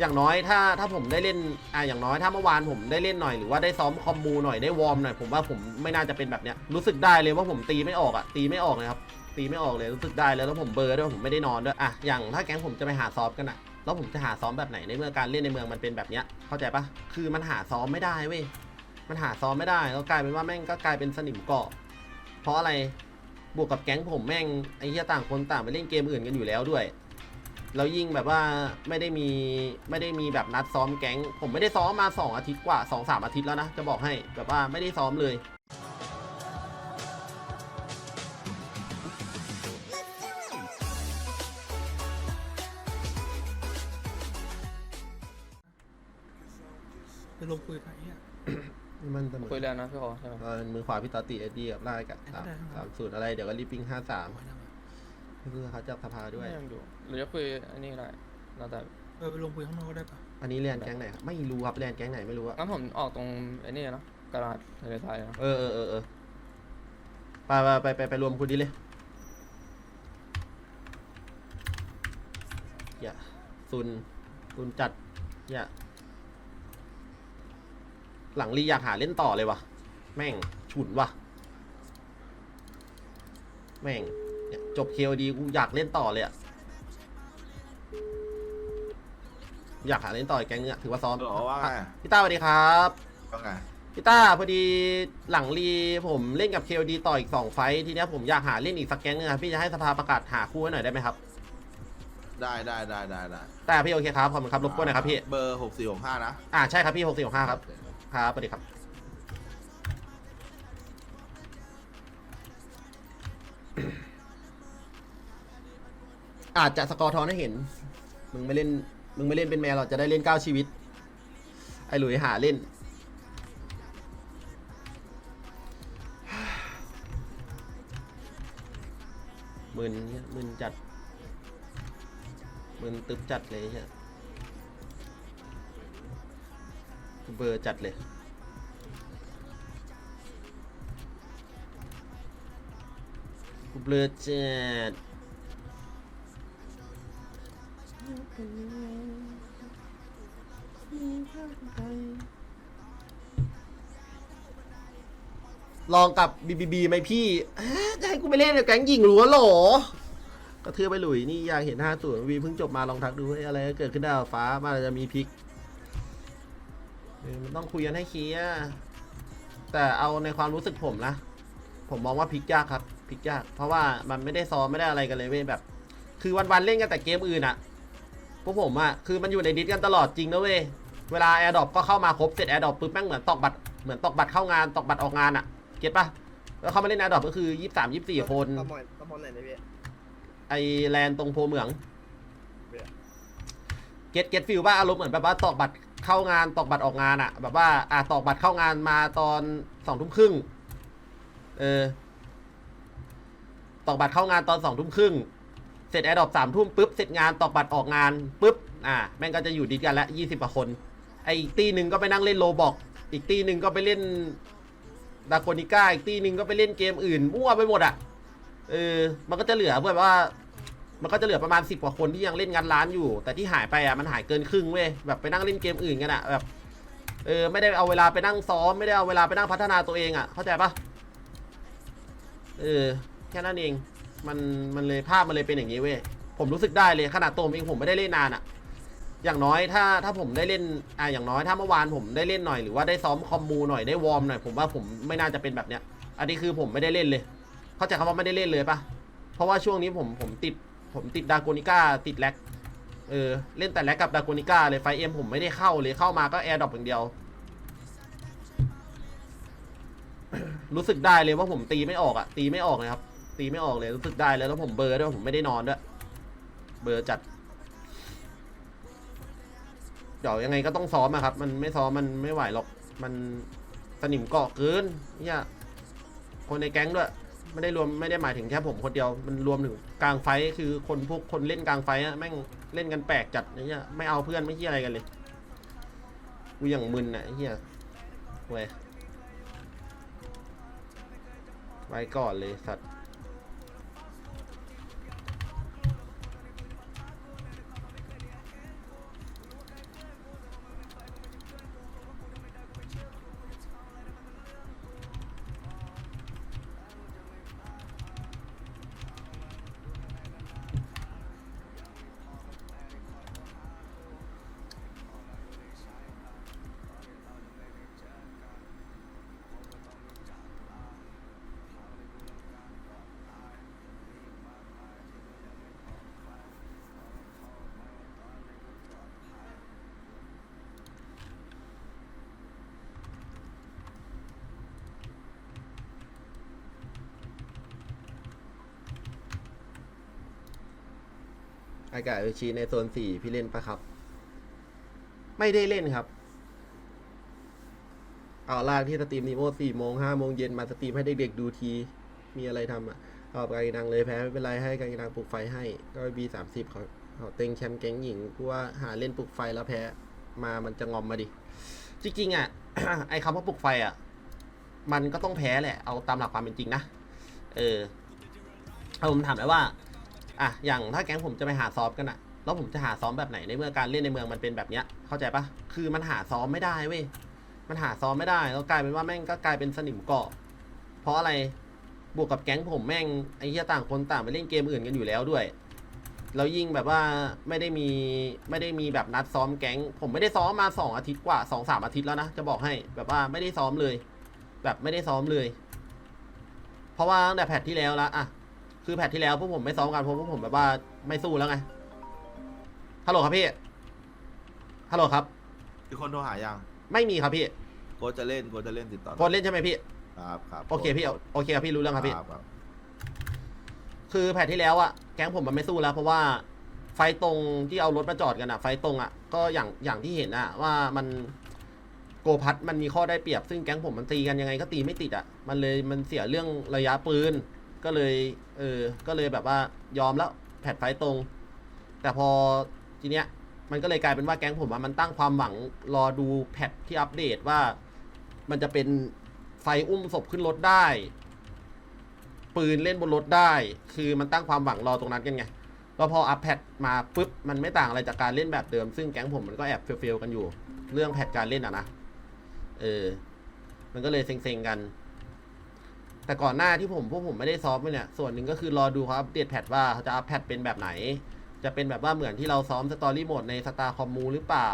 อย่างน้อยถ้าถ้าผมได้เล่นอะอย่างน้อยถ้าเมื่อวานผมได้เล่นหน่อยหรือว่าได้ซ้อมคอมมูหน่อยได้วอร์มหน่อยผมว่าผมไม่น่าจะเป็นแบบเนี้ยรู้สึกได้เลยว่าผมตีไม่ออกอะตีไม่ออกเลยครับตีไม่ออกเลยรู้สึกได้เลยแล้วผมเบอร์ด้วยผมไม่ได้นอนด้วยอะอย่างถ้าแก๊งผมจะไปหาซ้อมกันอะแล้วผมจะหาซ้อมแบบไหนในเมื่อการเล่นในเมืองมันเป็นแบบเนี้ยเข้าใจปะคือมันหาซ้อมไม่ได้เว้ยมันหาซ้อมไม่ได้แล้วกลายเป็นว่าแม่งก็กลายเป็นสนิมเกาะเพราะอะไรบวกกับแก๊งผมแม่งไอ้เหี้ยต่างคนต่างไปเล่นเกมอื่นกันอยู่แล้วด้วย แล้วยิ่งแบบว่าไม่ได้มีไม่ได้มีแบบนัดซ้อมแก๊ง ผมไม่ได้ซ้อมมา 2 อาทิตย์กว่า2อสอาทิตย์แล้วนะ จะบอกให้แบบว่าไม่ได้ซ้อมเลยไปลงคุยกับไอ้เหี้ยมันเสมอคุยแล้วนะพี่ขอใช่ไหมเออมือขวาพี่ตอตติเอ็ดดี้กับลากกับสามสามสูตรอะไรเดี๋ยวก็รีบปิ้งห้าสามคุยแล้วอะ เพื่อเขาจับสภาด้วยยังอยู่หรือจะคุยอันนี้ก็ได้แล้วแต่เออไปลงคุยข้างนอกก็ได้ปะอันนี้เรียนแก๊งไหนครับไม่รู้ครับเรียนแก๊งไหนไม่รู้อะงั้นผมออกตรงไอ้นี่เนาะกระดาษทะเลทรายเนาะเออเออเออเออไปไปไปไปไปรวมคุณดีเลยอย่าซุนซุนจัดอย่าหลังรีอยากหาเล่นต่อเลยวะแม่งฉุนวะแม่งเนี่ย จบเคดีกูอยากเล่นต่อเลยอะอยากหาเล่นต่ออีกแก๊งเนี่ยถือว่าซ้อมหรอว่าไงพี่ต้าสวัสดีครับว่าไงพี่ต้าพอดีหลังรีผมเล่นกับเคดีต่ออีกสองไฟท์ทีเนี้ยผมอยากหาเล่นอีกสักแก๊งนึงครับพี่จะให้สภาประกาศหาคู่ให้หน่อยได้ไหมครับ ได้ได้ได้ได้ได้แต่พี่โอเคครับขอบคุณครับรบกวนหนะครับพี่เบอร์หกสี่หกห้านะอ่าใช่ครับพี่หกสี่หกห้าครับครับสวัสดีครับ อาจจะสกอร์ทอนให้เห็น มึงไม่เล่น มึงไม่เล่นเป็นแมวหรอกจะได้เล่นเก้าชีวิต ไอ้หลุยหาเล่น มึนเนี่ยมึนจัด มึนตึบจัดเลยใช่เบอร์จัดเลยกูเบลอจัด ลองกับบีบีบีไหมพี่เอ๊ะจะให้กูไปเล่นกับแก๊งหญิงหรือวะหรอก็เทือไปหลุยนี่อยากเห็นห้าส่วนวีเพิ่งจบมาลองทักดูเฮ้ยอะไรเกิดขึ้นได้ฟ้ามันอาจจะมีพลิกเออมันต้องคุยกันให้เคลียร์แต่เอาในความรู้สึกผมนะ ผมมองว่าพลิกยากครับพลิกยาก เพราะว่ามันไม่ได้ซ้อมไม่ได้อะไรกันเลยเว้ยแบบ คือวันๆเล่นกันแต่เกมอื่นอะ วกผมอะคือมันอยู่ในดิสกันตลอดจริงนะเว้ยเวลาแอร์ดรอปก็เข้ามาครบเสร็จแอร์ดรอปปุ๊บแม่งเหมือนตอกบัตรเหมือนตอกบัตรเข้างานตอกบัตรออกงานอะเก็ตปะแล้วเขามาเล่นแอร์ดรอปก็คือยี่สามยี่สี่คนตะมอนตะมอนไหนเนี่ยพี่ไอแลนด์ตรงโพเหมืองเบื่อเก็ตเก็ตฟิลว่าอารมณ์เหมือนแบบว่าตอกบัตรเข้างานตอกบัตรออกงานอะแบบว่าอะตอกบัตรเข้างานมาตอนสองทุ่มครึ่งเออตอกบัตรเข้างานตอนสองทุ่มครึ่ง เสร็จแอร์ดอปสามทุ่มปุ๊บเสร็จงานตอกบัตรออกงานปุ๊บอะแม่งก็จะอยู่ดีกันละยี่สิบกว่าคน ไออีกตีหนึ่งก็ไปนั่งเล่นโลบอก อีกตีหนึ่งก็ไปเล่นดาโกนิก้าอีกตีหนึ่งก็ไปเล่นเกมอื่นมั่วไปหมดอะเออมันก็จะเหลือแบบว่า มันก็จะเหลือประมาณสิบกว่าคนที่ยังเล่นงานร้านอยู่ แต่ที่หายไปอะมันหายเกินครึ่งเว้ยแบบไปนั่งเล่นเกมอื่นกันอะแบบเออไม่ได้เอาเวลาไปนั่งซ้อมไม่ได้เอาเวลาไปนั่งพัฒนาตัวเองอะเข้าใจปะเออแค่นั้นเอง มันมันเลยภาพมันเลยเป็นอย่างนี้เว้ยผมรู้สึกได้เลยขนาดตัวผมเองผมไม่ได้เล่นนานอะอย่างน้อยถ้าถ้าผมได้เล่นอะอย่างน้อยถ้าเมื่อวานผมได้เล่นหน่อยหรือว่าได้ซ้อมคอมมูหน่อยได้วอร์มหน่อยผมว่าผมไม่น่าจะเป็นแบบเนี้ย อันนี้คือผมไม่ได้เล่นเลย เข้าใจคำว่าไม่ได้เล่นเลยปะเพราะว่าช่วงนี้ผมผมติดผมติดดาโกนิก้าติดแล็กเออเล่นแต่แล็กกับดาโกนิก้าเลยไฟเอ็มผมไม่ได้เข้าเลยเข้ามาก็แอร์ดรอปอย่างเดียว รู้สึกได้เลยว่าผมตีไม่ออกอะตีไม่ออกเลยครับ ตีไม่ออกเลยรู้สึกได้เลยแล้วผมเบอร์ด้วยผมไม่ได้นอนด้วยเบอร์จัดเดี๋ยวยังไงก็ต้องซ้อมอะครับ มันไม่ซ้อมมันไม่ไหวหรอก มันสนิมเกาะเกินเนี่ยคนในแก๊งด้วยไม่ได้รวมไม่ได้หมายถึงแค่ผมคนเดียวมันรวมถึงกลางไฟคือคนพวกคนเล่นกลางไฟอะแม่งเล่นกันแปลกจัดเงี้ยไม่เอาเพื่อนไม่เฮียอะไรกันเลยกูอย่างมึนอะเฮียเว้ยไว้ก่อนเลยสัตว์ากาศอุชีในโซนสี่พี่เล่นปะครับ ไม่ได้เล่นครับ เอาลากที่สตรีมนิโมสี่โมงห้าโมงเย็นมาสตรีมให้เด็กๆดูที มีอะไรทำอะเอาการกินังเลยแพ้ไม่เป็นไรให้การกินังปลุกไฟให้ ก็บีสามสิบเขาเขาเต็งแชมป์แก๊งหญิงกูว่าหาเล่นปลุกไฟแล้วแพ้มามันจะงอมมาดิ จริงๆอะไอ้คำว่าปลุกไฟอะ มันก็ต้องแพ้แหละ เอาตามหลักความเป็นจริงนะ เออเอาผมถามเลยว่า อะอย่างถ้าแก๊งผมจะไปหาซ้อมกันอะแล้วผมจะหาซ้อมแบบไหนในเมื่อการเล่นในเมืองมันเป็นแบบเนี้ยเข้าใจปะคือมันหาซ้อมไม่ได้เว้ยมันหาซ้อมไม่ได้แล้วกลายเป็นว่าแม่งก็กลายเป็นสนิมเกาะเพราะอะไรบวกกับแก๊งผมแม่งไอ้เหี้ยต่างคนต่างไปเล่นเกมอื่นกันอยู่แล้วด้วยแล้วยิ่งแบบว่าไม่ได้มีไม่ได้มีแบบนัดซ้อมแก๊ง ผมไม่ได้ซ้อมมาสองอาทิตย์กว่าสองสามอาทิตย์แล้วนะจะบอกให้แบบว่าไม่ได้ซ้อมเลย แบบไม่ได้ซ้อมเลย เพราะว่าตั้งแต่แพทที่แล้วละอะ คือแพทที่แล้วพวกผมไม่ซ้อมกันเพราะพวกผมแบบว่าไม่สู้แล้วไงฮัลโหลครับพี่ฮัลโหลครับ มีคนโทรหายังไม่มีครับพี่โกจะเล่นโกจะเล่นติดต่อโพสต์เล่นใช่ไหมพี่ครับครับโอเคพี่เอาโอเคครับพี่รู้เรื่องครับพี่ ครับคือแพทที่แล้วอะแก๊งผมมันไม่สู้แล้ว เพราะว่าไฟตรงที่เอารถมาจอดกันอะไฟตรงอะก็อย่างอย่างที่เห็นอะว่ามันโกพัดมันมีข้อได้เปรียบซึ่งแก๊งผมมันตีกันยังไงก็ตีไม่ติดอะมันเลยมันเสียเรื่องระยะปืน ก็เลยเออก็เลยแบบว่ายอมแล้วแพทไฟตรง แต่พอทีเนี้ยมันก็เลยกลายเป็นว่าแก๊งผมอะมันตั้งความหวังรอดูแพทที่อัปเดตว่า มันจะเป็นไฟอุ้มศพขึ้นรถได้ ปืนเล่นบนรถได้ คือมันตั้งความหวังรอตรงนั้นกันไงแล้วพออัพแพทมาปุ๊บมันไม่ต่างอะไรจากการเล่นแบบเดิม ซึ่งแก๊งผมมันก็แอบเฟลๆกันอยู่ เรื่องแพทการเล่นอะนะเออมันก็เลยเซ็งๆกัน แต่ก่อนหน้าที่ผมพวกผมไม่ได้ซ้อมเนี่ยส่วนหนึ่งก็คือรอดูเขาอัปเดตแพทว่าเขาจะอัพแพทเป็นแบบไหน จะเป็นแบบว่าเหมือนที่เราซ้อมสตอรี่โหมดในสตาร์คอมมูหรือเปล่า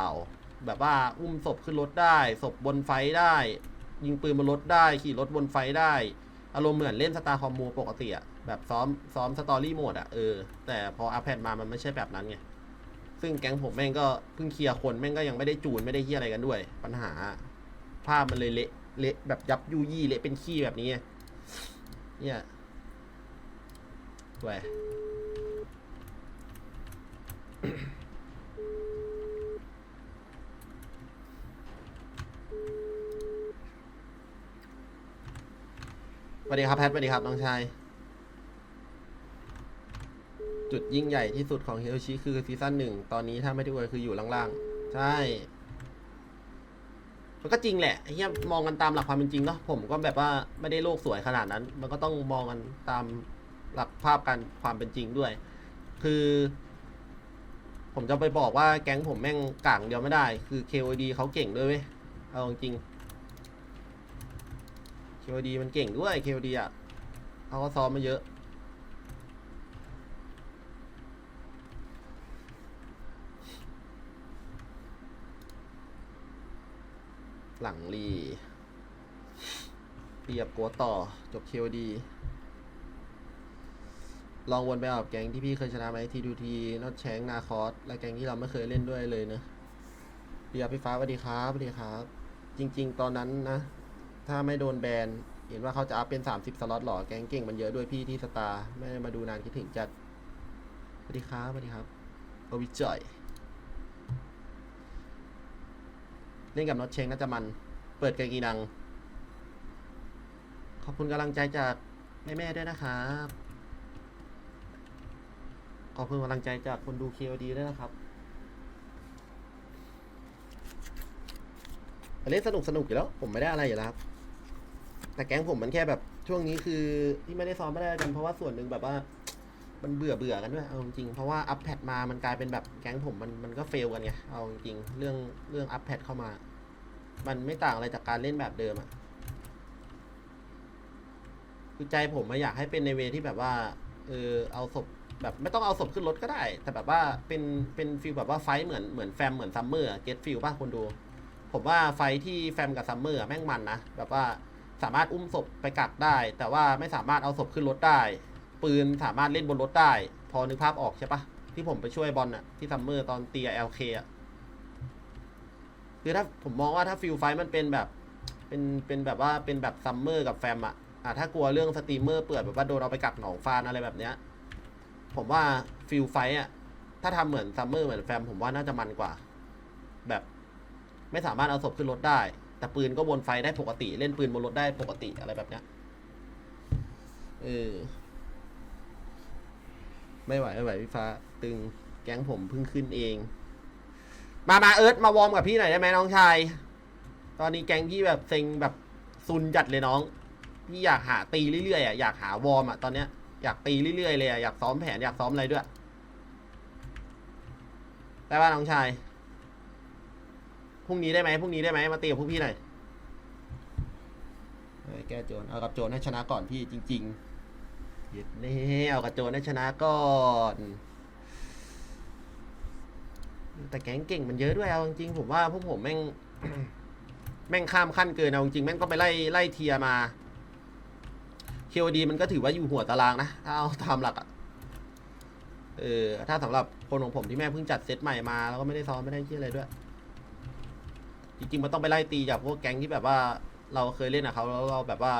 แบบว่าอุ้มศพขึ้นรถได้ศพบนไฟได้ ยิงปืนบนรถได้ ขี่รถบนไฟได้ อารมณ์เหมือนเล่นสตาร์คอมมูปกติอะแบบซ้อมซ้อมสตอรี่โหมดอะเออแต่พออัพแพทมามันไม่ใช่แบบนั้นไงซึ่งแก๊งผมแม่งก็เพิ่งเคลียร์คนแม่งก็ยังไม่ได้จูนไม่ได้เฮียอะไรกันด้วย ปัญหาภาพมันเลยเละเละแบบยับยุยี่เละเป็นขี้แบบนี้ เนี่ยเว้ยสวัสดีครับแพทสวัสดีครับน้องชาย จุดยิ่งใหญ่ที่สุดของฮิโรชิคือซีซั่นหนึ่ง ตอนนี้ถ้าไม่ได้อวยคืออยู่ล่างๆ ใช่ มันก็จริงแหละไอ้เหี้ยมองกันตามหลักความเป็นจริงเนาะผมก็แบบว่าไม่ได้โลกสวยขนาดนั้น มันก็ต้องมองกันตามหลักภาพการความเป็นจริงด้วย คือ ผมจะไปบอกว่าแก๊งผมแม่งกลางเดียวไม่ได้ คือ KOD เขาเก่งด้วยเว้ยเอาจริง KOD มันเก่งด้วย KOD อะเขาก็ซ้อมมาเยอะ หลังรีเปรียบโกต่อจบ KOD ลองวนไปเอากับแก๊งที่พี่เคยชนะไหมทีดูทีนอตแชงนาคอสและแก๊งที่เราไม่เคยเล่นด้วยเลยเนะเปียบพี่ฟ้าสวัสดีครับสวัสดีครับ จริง ๆ ตอนนั้นนะ ถ้าไม่โดนแบนเห็นว่าเขาจะอัพเป็น 30 สล็อตหรอ แก๊งเก่งมันเยอะด้วยพี่ที่สตาร์ไม่มาดูนานคิดถึงจัดสวัสดีครับสวัสดีครับโอวิจอย เล่นกับน็อตเชงน่าจะมัน เปิดเกงกีนัง ขอบคุณกำลังใจจากแม่ๆด้วยนะครับ ขอบคุณกำลังใจจากคนดู KOD ด้วยนะครับเล่นสนุกสนุกอยู่แล้ว ผมไม่ได้อะไรอยู่แล้วครับ แต่แก๊งผมมันแค่แบบช่วงนี้คือที่ไม่ได้ซ้อมไม่ได้กันเพราะว่าส่วนหนึ่งแบบว่า มันเบื่อเบื่อกันด้วยเอาจริงเพราะว่าอัปแพดมามันกลายเป็นแบบแก๊งผมมันมันก็เฟลกันไงเอาจริงเรื่องเรื่องอัปแพดเข้ามา มันไม่ต่างอะไรจากการเล่นแบบเดิมอะคือใจผมอะอยากให้เป็นในเวที่แบบว่าเออเอาศพแบบไม่ต้องเอาศพขึ้นรถก็ได้ แต่แบบว่าเป็นเป็นฟิลแบบว่าไฟเหมือนเหมือนแฟมเหมือนซัมเมอร์เก็ตฟิลป่ะคนดู ผมว่าไฟท์ที่แฟมกับซัมเมอร์แม่งมันนะแบบว่าสามารถอุ้มศพไปกักได้ แต่ว่าไม่สามารถเอาศพขึ้นรถได้ ปืนสามารถเล่นบนรถได้ พอนึกภาพออกใช่ปะที่ผมไปช่วยบอลอะที่ซัมเมอร์ตอนเตียเอลเคอะคือถ้าผมมองว่าถ้าฟิลไฟมันเป็นแบบเป็นเป็นแบบว่าเป็นแบบซัมเมอร์กับแฟมอะอะถ้ากลัวเรื่องสตรีมเมอร์เปิดแบบว่าโดนเอาไปกักหนองฟานอะไรแบบเนี้ยผมว่าฟิลไฟท์อะถ้าทำเหมือนซัมเมอร์เหมือนแฟมผมว่าน่าจะมันกว่า แบบไม่สามารถเอาศพขึ้นรถได้ แต่ปืนก็วนไฟได้ปกติ เล่นปืนบนรถได้ปกติอะไรแบบเนี้ยเออ ไม่ไหวไม่ไหวพี่ฟ้า ตึงแก๊งผมเพิ่งขึ้นเอง มามาเอิร์ธมาวอร์มกับพี่หน่อยได้ไหมน้องชาย ตอนนี้แก๊งพี่แบบเซ็งแบบซุนจัดเลยน้อง พี่อยากหาตีเรื่อยๆอะอยากหาวอร์มอะตอนเนี้ยอยากตีเรื่อยๆเลยอะอยากซ้อมแผนอยากซ้อมอะไรด้วยได้ป่ะน้องชายพรุ่งนี้ได้ไหมพรุ่งนี้ได้ไหมมาตีกับพวกพี่หน่อยแก้โจรเอากับโจรให้ชนะก่อนพี่จริง ๆ ย็ดแน่เอากับโจรให้ชนะก่อนแต่แก๊งเก่งมันเยอะด้วยเอาจริงๆผมว่าพวกผมแม่ง แม่งข้ามขั้นเกินเอาจริงๆแม่งก็ไปไล่ไล่เทียร์มา KOD มันก็ถือว่าอยู่หัวตารางนะถ้าเอาตามหลักอะเออถ้าสำหรับคนของผมที่แม่เพิ่งจัดเซตใหม่มาแล้วก็ไม่ได้ซ้อมไม่ได้เชี่ยอะไรด้วย จริงๆมันต้องไปไล่ตีจากพวกแก๊งที่แบบว่า เราเคยเล่นกับเขาแล้วเราแบบว่า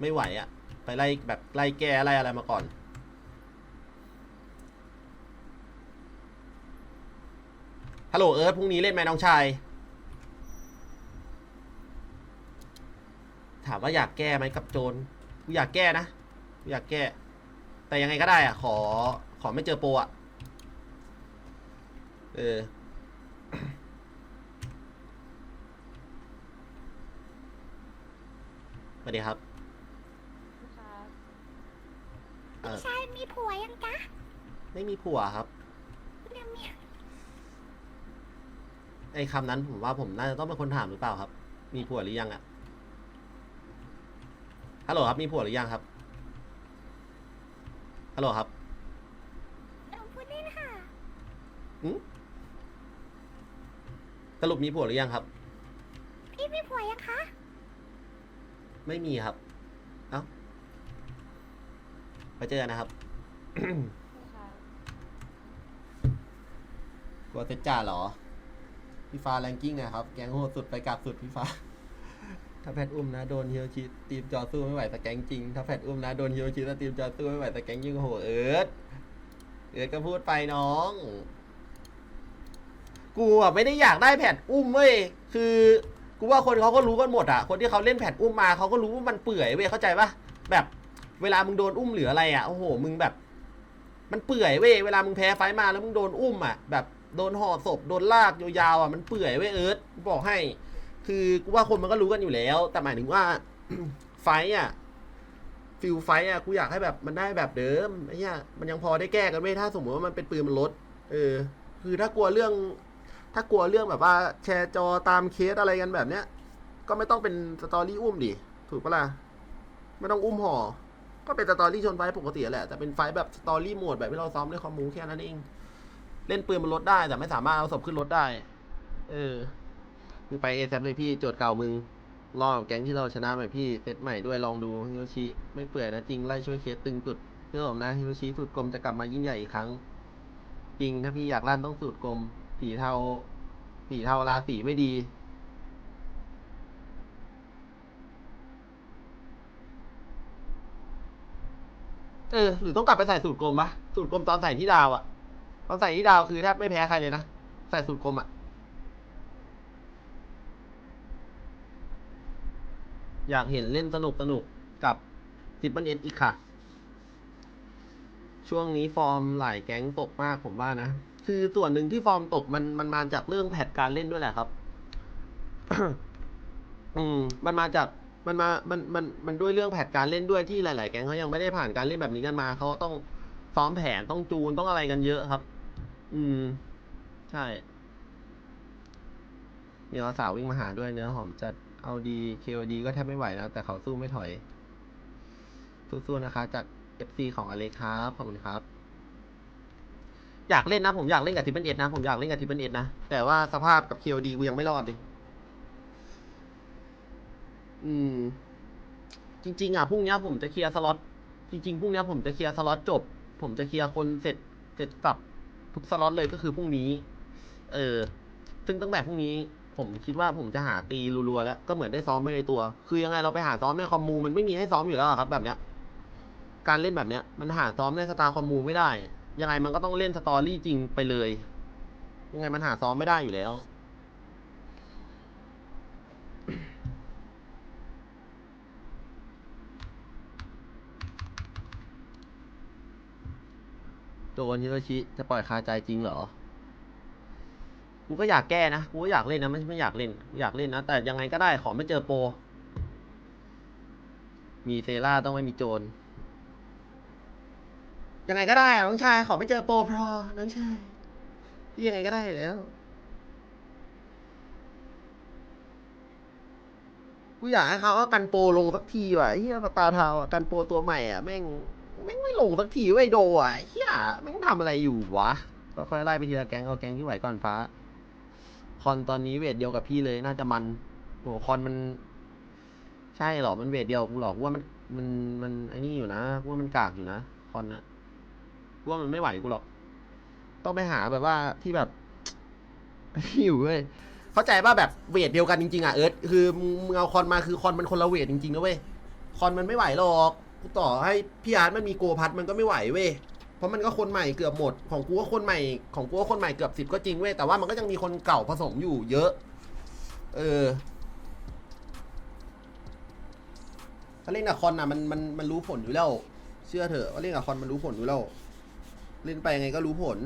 ไม่ไหวอะ ไปไล่แบบไล่แก้ไล่อะไรมาก่อน ฮัลโหลเอิร์ธพรุ่งนี้เล่นไหมน้องชาย ถามว่าอยากแก้ไหมกับโจรกูอยากแก้นะกูอยากแก้ แต่ยังไงก็ได้อะ ขอขอไม่เจอโปรอะเออสวัสดีครับ เออ ใช่มีผัวยังจ๊ะ ไม่มีผัวครับ เนี่ยมีไอ้คำนั้นผมว่าผมน่าจะต้องเป็นคนถามหรือเปล่าครับ มีผัวหรือยังอะฮัลโหลครับ มีผัวหรือยังครับ ฮัลโหลครับหนูพูดเล่นค่ะสรุปมีผัวหรือยังครับ พี่มีผัวยังคะไม่มีครับ เอ้า ไปเจอกันนะครับ กลัวเซจ่าเหรอ พี่ฟ้าแรงกิ้งนะครับ แกงโหดสุดไปกลับสุดพี่ฟ้า ถ้าแพทอุ้มนะโดนเฮิโรชิตีมจอสู้ไม่ไหวแต่แกงจริง ถ้าแพทอุ้มนะโดนเฮิโรชิตีมจอสู้ไม่ไหวแต่แกงยิงโหเอิร์ดเอิร์ดก็พูดไปน้อง กูอะไม่ได้อยากได้แผ่นอุ้มเว้ย คือกูว่าคนเขาก็รู้กันหมดอะ คนที่เขาเล่นแผ่นอุ้มมาเขาก็รู้ว่ามันเปื่อยเว้ยเข้าใจปะแบบเวลามึงโดนอุ้มหรืออะไรอะโอ้โห มึงแบบ มันเปื่อยเว้ยเวลามึงแพ้ไฟมาแล้วมึงโดนอุ้มอะแบบ โดนห่อศพโดนลากยาวๆอะมันเปื่อยเว้เอิร์ธกูบอกให้ คือกูว่าคนมันก็รู้กันอยู่แล้ว แต่หมายถึงว่า ไฟอะฟิลไฟอะกูอยากให้แบบมันได้แบบเดิมไอ้เนี้ยมันยังพอได้แก้กันเว้ยถ้าสมมติว่ามันเป็นปืนมันลด เออ คือถ้ากลัวเรื่อง ถ้ากลัวเรื่องแบบว่า แชร์จอตามเคสอะไรกันแบบเนี้ย ก็ไม่ต้องเป็นสตอรี่อุ้มดิถูกปะล่ะไม่ต้องอุ้มห่อก็เป็นสตอรี่ชนไฟปกติแหละแต่เป็นไฟแบบสตอรี่โหมดแบบที่เราซ้อมในคอมมูแค่นั้นเอง เล่นปืนมันลดได้ แต่ไม่สามารถเอาศพขึ้นรถได้ เออมึงไปเอแซเลยพี่โจทย์เก่ามึงรอบแก๊งที่เราชนะใหม่พี่เซตใหม่ด้วยลองดูฮิโรชิไม่เปื่อยนะจริงไล่ช่วยเคสตึงสุดเชื่อผมนะฮิโรชิสูตรกลมจะกลับมายิ่งใหญ่อีกครั้ง จริงถ้าพี่อยากลั่นต้องสูตรกลมสีเทาสีเทาราสีไม่ดีเออหรือต้องกลับไปใส่สูตรกลมปะสูตรกลมตอนใส่ที่ดาวอะ ตอนใส่ที่ดาวคือแทบไม่แพ้ใครเลยนะ ใส่สูตรกลมอะอยากเห็นเล่นสนุกสนุกกับซิปเปิลเอ็อีกค่ะ ช่วงนี้ฟอร์มหลายแก๊งตกมากผมว่านะ คือส่วนหนึ่งที่ฟอร์มตกมันมันมาจากเรื่องแพทการเล่นด้วยแหละครับ อืม มันมาจากมันมา มัน มัน มันด้วยเรื่องแผนการเล่นด้วยที่หลาย ๆ แก๊งเขายังไม่ได้ผ่านการเล่นแบบนี้กันมา เขาต้องซ้อมแผนต้องจูนต้องอะไรกันเยอะครับ อืม ใช่ มีสาววิ่งมาหาด้วยเนื้อหอมจัดเอาดีเคดีก็แทบไม่ไหวแล้ว แต่เขาสู้ไม่ถอย สู้ๆนะคะ จาก FC ของอเล็กครับขอบคุณครับ อยากเล่นนะ ผมอยากเล่นกับทิเปิลเอ็ดนะ ผมอยากเล่นกับทิเปิลเอ็ดนะ แต่ว่าสภาพกับ KOD กูยังไม่รอดดิอืม จริง ๆ อะพรุ่งนี้ผมจะเคลียร์สล็อตจริงๆพรุ่งนี้ผมจะเคลียร์สล็อตจบ ผมจะเคลียร์คนเสร็จเสร็จสับ ทุกสล็อตเลยก็คือพรุ่งนี้ เออ ซึ่งตั้งแต่พรุ่งนี้ ผมคิดว่าผมจะหาตีรัวๆแล้ว ก็เหมือนได้ซ้อมไปในตัว คือยังไงเราไปหาซ้อมในคอมมูมันไม่มีให้ซ้อมอยู่แล้วครับ แบบเนี้ย การเล่นแบบเนี้ย มันหาซ้อมในสตาร์คอมมูไม่ได้ ยังไงมันก็ต้องเล่นสตอรี่จริงไปเลย ยังไงมันหาซ้อมไม่ได้อยู่แล้ว ดนฮิโรชิจะปล่อยคาใจจริงเหรอ กูก็อยากแก้นะ กูก็อยากเล่นนะ ไม่ไม่อยากเล่นกูอยากเล่นนะ แต่ยังไงก็ได้ขอไม่เจอโปร มีเซราต้องไม่มีโจร ยังไงก็ได้น้องชายขอไม่เจอโปรพอน้องชายยังไงก็ได้แล้ว กูอยากให้เขาอากันโปรลงสักทีว่ะเฮียตาร์ทาอะกันโปรตัวใหม่อะแม่ง แม่งไม่ลงสักทีเว้โดอะเฮียแม่งทำอะไรอยู่วะ ก็ค่อยไล่ไปทีละแก๊งเอาแก๊งที่ไหวก่อนฟ้า คอนตอนนี้เวทเดียวกับพี่เลยน่าจะมันโหคอนมัน ใช่หรอ มันเวทเดียวกูหรอกว่ามันมันมันไอ้นี่อยู่นะว่ามันกากอยู่นะคอนนะว่ามันไม่ไหวกูหรอก ต้องไปหาแบบว่าที่แบบที่อยู่เว้ยเข้าใจว่าแบบเวทเดียวกันจริงๆอะเอิร์ธคือมึงเอาคอนมาคือคอนมันคนละเวทจริงๆนะเว้ยคอนมันไม่ไหวหรอก ต่อให้พี่อาร์ตมันมีโกพัทมันก็ไม่ไหวเว้ยเพราะมันก็คนใหม่เกือบหมด ของกูก็คนใหม่ ของกูก็คนใหม่เกือบสิบก็จริงเว้ยแต่ว่ามันก็ยังมีคนเก่าผสมอยู่เยอะ เออถ้าเล่นกับคอนอะมันมันมันรู้ผลอยู่แล้ว เชื่อเถอะว่าเล่นกับคอนมันรู้ผลอยู่แล้ว เล่นไปยังไงก็รู้ผล